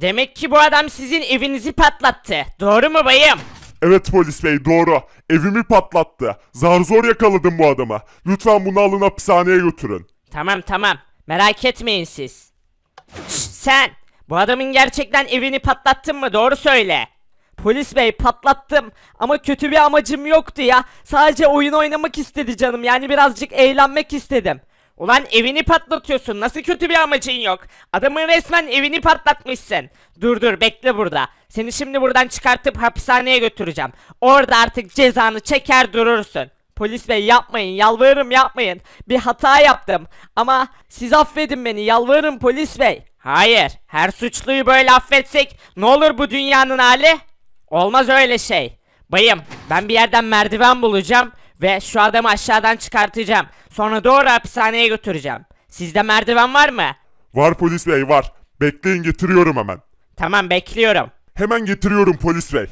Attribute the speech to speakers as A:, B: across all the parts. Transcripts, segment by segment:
A: Demek ki bu adam sizin evinizi patlattı. Doğru mu bayım?
B: Evet polis bey doğru. Evimi patlattı. Zar zor yakaladım bu adamı. Lütfen bunu alın hapishaneye götürün.
A: Tamam tamam. Merak etmeyin siz. Sen bu adamın gerçekten evini patlattın mı? Doğru söyle. Polis bey patlattım ama kötü bir amacım yoktu ya. Sadece oyun oynamak istedi canım. Yani birazcık eğlenmek istedim. Ulan evini patlatıyorsun. Nasıl kötü bir amacın yok? Adamın resmen evini patlatmışsın. Dur dur bekle burada. Seni şimdi buradan çıkartıp hapishaneye götüreceğim. Orada artık cezanı çeker durursun. Polis bey yapmayın yalvarırım yapmayın. Bir hata yaptım ama siz affedin beni yalvarırım polis bey. Hayır her suçluyu böyle affetsek ne olur bu dünyanın hali? Olmaz öyle şey. Bayım ben bir yerden merdiven bulacağım ve şu adamı aşağıdan çıkartacağım. Sonra doğru hapishaneye götüreceğim. Sizde merdiven var mı?
B: Var polis bey var. Bekleyin getiriyorum hemen.
A: Tamam bekliyorum.
B: Hemen getiriyorum polis bey.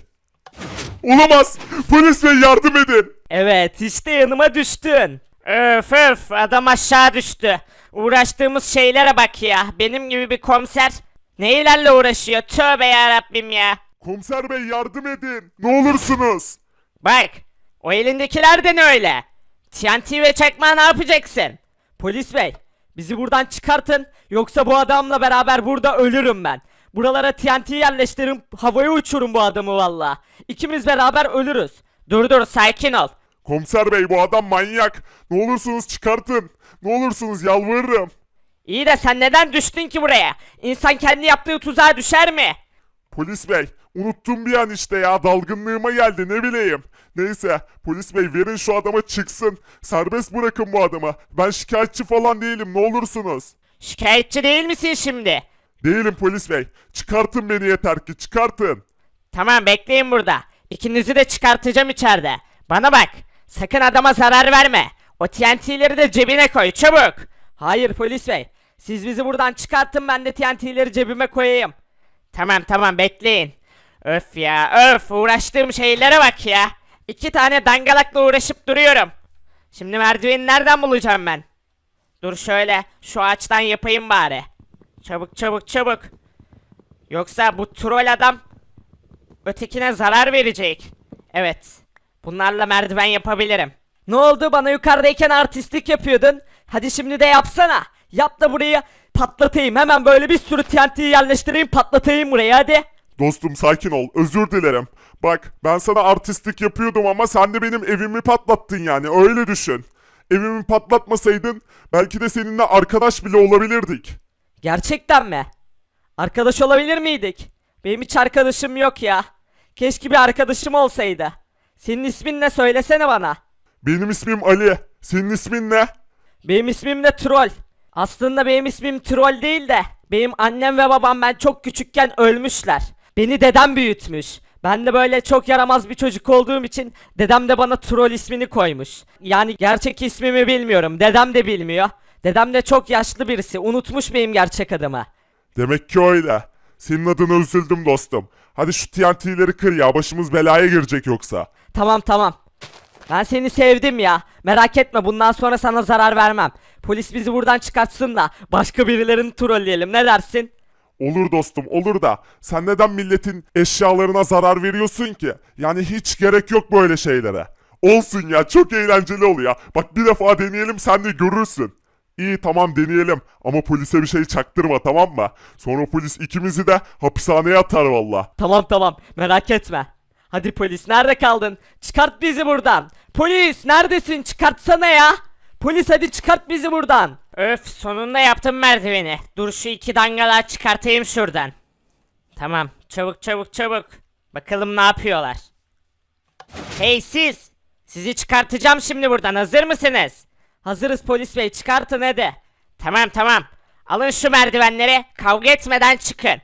B: Olamaz. Polis bey yardım edin.
A: Evet işte yanıma düştün. Öf öf adam aşağı düştü. Uğraştığımız şeylere bak ya. Benim gibi bir komiser neylerle uğraşıyor? Tövbe yarabbim ya.
B: Komiser bey yardım edin. Ne olursunuz.
A: Bak o elindekiler de ne öyle? TNT ve çakma ne yapacaksın? Polis bey bizi buradan çıkartın yoksa bu adamla beraber burada ölürüm ben. Buralara TNT yerleştirin havaya uçurun bu adamı valla. İkimiz beraber ölürüz. Dur dur sakin ol.
B: Komiser bey bu adam manyak. Ne olursunuz çıkartın. Ne olursunuz yalvarırım.
A: İyi de sen neden düştün ki buraya? İnsan kendi yaptığı tuzağa düşer mi?
B: Polis bey unuttum bir an işte ya dalgınlığıma geldi ne bileyim. Neyse polis bey verin şu adama çıksın. Serbest bırakın bu adamı. Ben şikayetçi falan değilim ne olursunuz.
A: Şikayetçi değil misin şimdi?
B: Değilim polis bey. Çıkartın beni yeter ki çıkartın.
A: Tamam bekleyin burada. İkinizi de çıkartacağım içeride. Bana bak. Sakın adama zarar verme. O TNT'leri de cebine koy çabuk. Hayır polis bey. Siz bizi buradan çıkartın ben de TNT'leri cebime koyayım. Tamam tamam bekleyin. Öf ya öf uğraştığım şeylere bak ya. İki tane dangalakla uğraşıp duruyorum. Şimdi merdiveni nereden bulacağım ben? Dur şöyle şu ağaçtan yapayım bari. Çabuk çabuk çabuk. Yoksa bu troll adam ötekine zarar verecek. Evet. Bunlarla merdiven yapabilirim. Ne oldu bana yukarıdayken artistlik yapıyordun? Hadi şimdi de yapsana. Yap da burayı patlatayım. Hemen böyle bir sürü TNT'yi yerleştireyim patlatayım burayı hadi.
B: Dostum sakin ol özür dilerim. Bak ben sana artistlik yapıyordum ama sen de benim evimi patlattın yani öyle düşün. Evimi patlatmasaydın belki de seninle arkadaş bile olabilirdik.
A: Gerçekten mi? Arkadaş olabilir miydik? Benim hiç arkadaşım yok ya. Keşke bir arkadaşım olsaydı. Senin ismin ne söylesene bana.
B: Benim ismim Ali. Senin ismin ne?
A: Benim ismim de Troll. Aslında benim ismim Troll değil de benim annem ve babam ben çok küçükken ölmüşler. Beni dedem büyütmüş. Ben de böyle çok yaramaz bir çocuk olduğum için dedem de bana Troll ismini koymuş. Yani gerçek ismimi bilmiyorum. Dedem de bilmiyor. Dedem de çok yaşlı birisi. Unutmuş benim gerçek adımı.
B: Demek ki öyle. Senin adına üzüldüm dostum. Hadi şu TNT'leri kır ya başımız belaya girecek yoksa.
A: Tamam tamam. Ben seni sevdim ya. Merak etme bundan sonra sana zarar vermem. Polis bizi buradan çıkartsın da başka birilerini trolleyelim ne dersin?
B: Olur dostum olur da sen neden milletin eşyalarına zarar veriyorsun ki? Yani hiç gerek yok böyle şeylere. Olsun ya çok eğlenceli oluyor. Bak bir defa deneyelim sen de görürsün. İyi tamam deneyelim ama polise bir şey çaktırma tamam mı? Sonra polis ikimizi de hapishaneye atar valla.
A: Tamam tamam merak etme. Hadi polis nerede kaldın? Çıkart bizi buradan. Polis neredesin? Çıkartsana ya. Polis hadi çıkart bizi buradan. Öf sonunda yaptım merdiveni. Dur şu iki dangala çıkartayım şuradan. Tamam çabuk çabuk çabuk. Bakalım ne yapıyorlar. Hey siz! Sizi çıkartacağım şimdi buradan hazır mısınız? Hazırız polis bey çıkartın hadi. Tamam tamam. Alın şu merdivenleri kavga etmeden çıkın.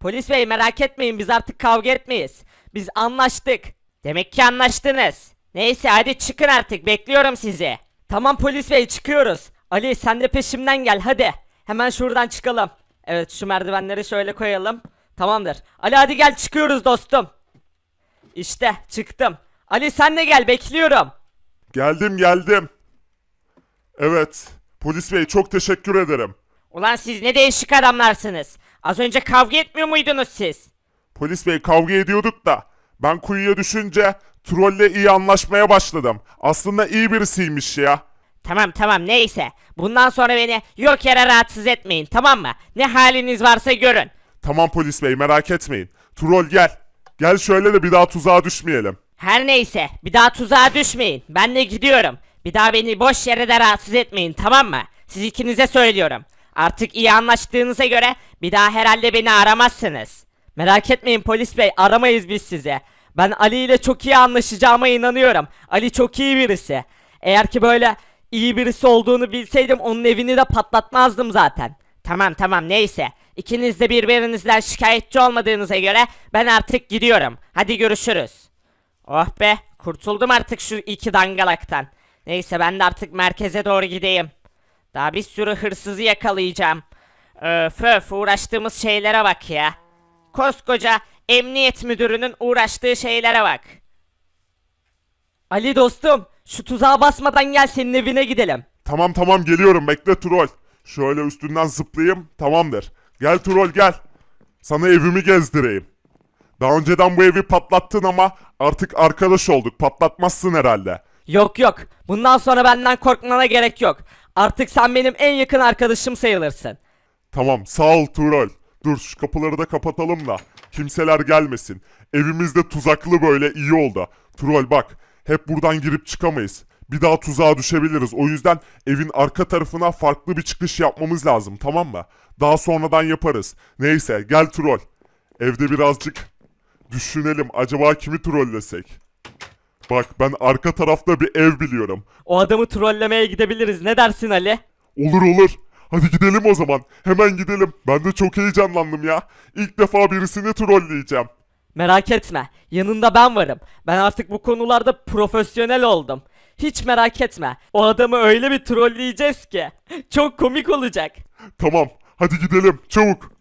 A: Polis bey merak etmeyin biz artık kavga etmeyiz. Biz anlaştık. Demek ki anlaştınız. Neyse hadi çıkın artık bekliyorum sizi. Tamam polis bey çıkıyoruz. Ali sen de peşimden gel hadi. Hemen şuradan çıkalım. Evet şu merdivenleri şöyle koyalım. Tamamdır. Ali hadi gel çıkıyoruz dostum. İşte çıktım. Ali sen de gel bekliyorum.
B: Geldim geldim. Evet polis bey çok teşekkür ederim.
A: Ulan siz ne değişik adamlarsınız. Az önce kavga etmiyor muydunuz siz?
B: Polis bey kavga ediyorduk da ben kuyuya düşünce trolle iyi anlaşmaya başladım. Aslında iyi birisiymiş ya.
A: Tamam tamam neyse. Bundan sonra beni yok yere rahatsız etmeyin tamam mı? Ne haliniz varsa görün.
B: Tamam polis bey merak etmeyin. Troll gel. Gel şöyle de bir daha tuzağa düşmeyelim.
A: Her neyse bir daha tuzağa düşmeyin. Ben de gidiyorum. Bir daha beni boş yere de rahatsız etmeyin tamam mı? Siz ikinize söylüyorum. Artık iyi anlaştığınıza göre bir daha herhalde beni aramazsınız. Merak etmeyin polis bey aramayız biz size. Ben Ali ile çok iyi anlaşacağıma inanıyorum. Ali çok iyi birisi. Eğer ki böyle iyi birisi olduğunu bilseydim onun evini de patlatmazdım zaten. Tamam tamam neyse. İkiniz de birbirinizden şikayetçi olmadığınıza göre ben artık gidiyorum. Hadi görüşürüz. Oh be kurtuldum artık şu iki dangalaktan. Neyse ben de artık merkeze doğru gideyim. Daha bir sürü hırsızı yakalayacağım. Öf öf uğraştığımız şeylere bak ya. Koskoca emniyet müdürünün uğraştığı şeylere bak. Ali dostum şu tuzağa basmadan gel senin evine gidelim.
B: Tamam tamam geliyorum bekle troll. Şöyle üstünden zıplayayım tamamdır. Gel troll gel. Sana evimi gezdireyim. Daha önceden bu evi patlattın ama artık arkadaş olduk. Patlatmazsın herhalde.
A: Yok yok bundan sonra benden korkmana gerek yok. Artık sen benim en yakın arkadaşım sayılırsın.
B: Tamam sağ ol troll. Dur şu kapıları da kapatalım da. Kimseler gelmesin. Evimiz de tuzaklı böyle iyi oldu. Troll bak hep buradan girip çıkamayız. Bir daha tuzağa düşebiliriz. O yüzden evin arka tarafına farklı bir çıkış yapmamız lazım tamam mı? Daha sonradan yaparız. Neyse gel troll. Evde birazcık düşünelim. Acaba kimi trollesek? Bak ben arka tarafta bir ev biliyorum.
A: O adamı trollemeye gidebiliriz ne dersin Ali?
B: Olur olur. Hadi gidelim o zaman. Hemen gidelim. Ben de çok heyecanlandım ya. İlk defa birisini trolleyeceğim.
A: Merak etme yanında ben varım. Ben artık bu konularda profesyonel oldum. Hiç merak etme. O adamı öyle bir trolleyeceğiz ki. Çok komik olacak.
B: Tamam. Hadi gidelim. Çabuk.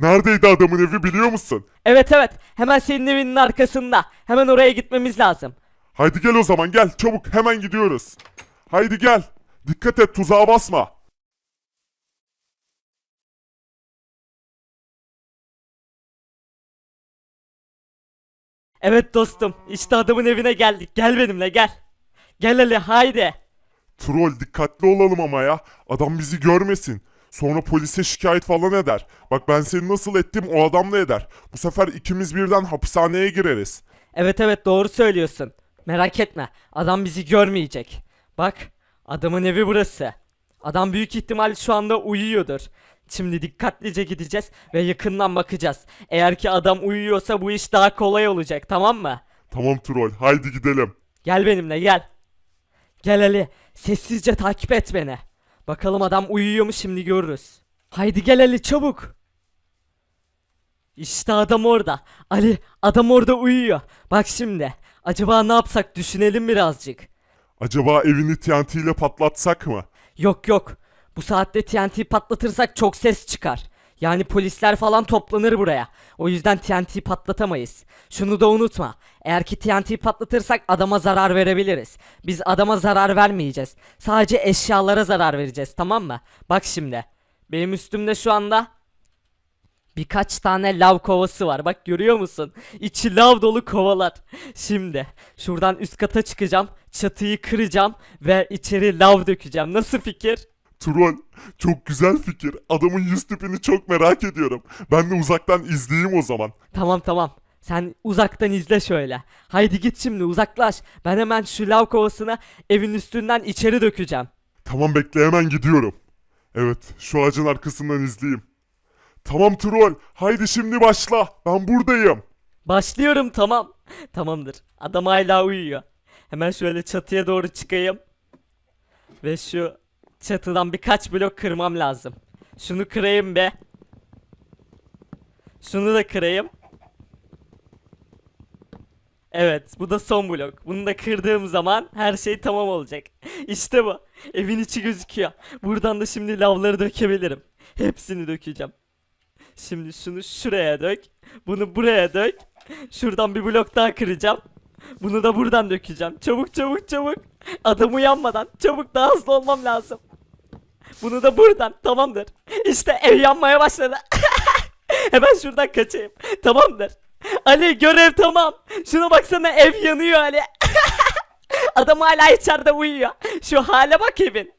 B: Neredeydi adamın evi biliyor musun?
A: Evet evet hemen senin evinin arkasında. Hemen oraya gitmemiz lazım.
B: Haydi gel o zaman gel. Çabuk hemen gidiyoruz. Haydi gel. Dikkat et tuzağa basma.
A: Evet dostum işte adamın evine geldik. Gel benimle gel. Gel Ali haydi.
B: Troll dikkatli olalım ama ya. Adam bizi görmesin. Sonra polise şikayet falan eder. Bak ben seni nasıl ettim o adam da eder. Bu sefer ikimiz birden hapishaneye gireriz.
A: Evet evet doğru söylüyorsun. Merak etme adam bizi görmeyecek. Bak adamın evi burası. Adam büyük ihtimal şu anda uyuyordur. Şimdi dikkatlice gideceğiz ve yakından bakacağız. Eğer ki adam uyuyorsa bu iş daha kolay olacak tamam mı?
B: Tamam troll haydi gidelim.
A: Gel benimle gel. Gel Ali sessizce takip et beni. Bakalım adam uyuyor mu şimdi görürüz. Haydi gel Ali çabuk. İşte adam orada. Ali adam orada uyuyor. Bak şimdi. Acaba ne yapsak düşünelim birazcık.
B: Acaba evini TNT ile patlatsak mı?
A: Yok yok. Bu saatte TNT patlatırsak çok ses çıkar. Yani polisler falan toplanır buraya. O yüzden TNT patlatamayız. Şunu da unutma. Eğer ki TNT patlatırsak adama zarar verebiliriz. Biz adama zarar vermeyeceğiz. Sadece eşyalara zarar vereceğiz tamam mı? Bak şimdi. Benim üstümde şu anda Birkaç tane lav kovası var. Bak görüyor musun? İçi lav dolu kovalar. Şimdi şuradan üst kata çıkacağım. Çatıyı kıracağım ve içeri lav dökeceğim. Nasıl fikir?
B: Troll çok güzel fikir. Adamın yüz tipini çok merak ediyorum. Ben de uzaktan izleyeyim o zaman.
A: Tamam tamam. Sen uzaktan izle şöyle. Haydi git şimdi uzaklaş. Ben hemen şu lav kovasını evin üstünden içeri dökeceğim.
B: Tamam bekle hemen gidiyorum. Evet şu ağacın arkasından izleyeyim. Tamam troll haydi şimdi başla. Ben buradayım.
A: Başlıyorum tamam. Tamamdır. Adam hala uyuyor. Hemen şöyle çatıya doğru çıkayım. Ve şu çatıdan birkaç blok kırmam lazım. Şunu kırayım be. Şunu da kırayım. Evet bu da son blok. Bunu da kırdığım zaman her şey tamam olacak. İşte bu. Evin içi gözüküyor. Buradan da şimdi lavları dökebilirim. Hepsini dökeceğim. Şimdi şunu şuraya dök. Bunu buraya dök. Şuradan bir blok daha kıracağım. Bunu da buradan dökeceğim. Çabuk çabuk çabuk. Adam uyanmadan. Çabuk daha hızlı olmam lazım. Bunu da buradan. Tamamdır. İşte ev yanmaya başladı. Hemen şuradan kaçayım. Tamamdır. Ali görev tamam. Şuna baksana ev yanıyor Ali. Adam hala içeride uyuyor. Şu hale bak evin.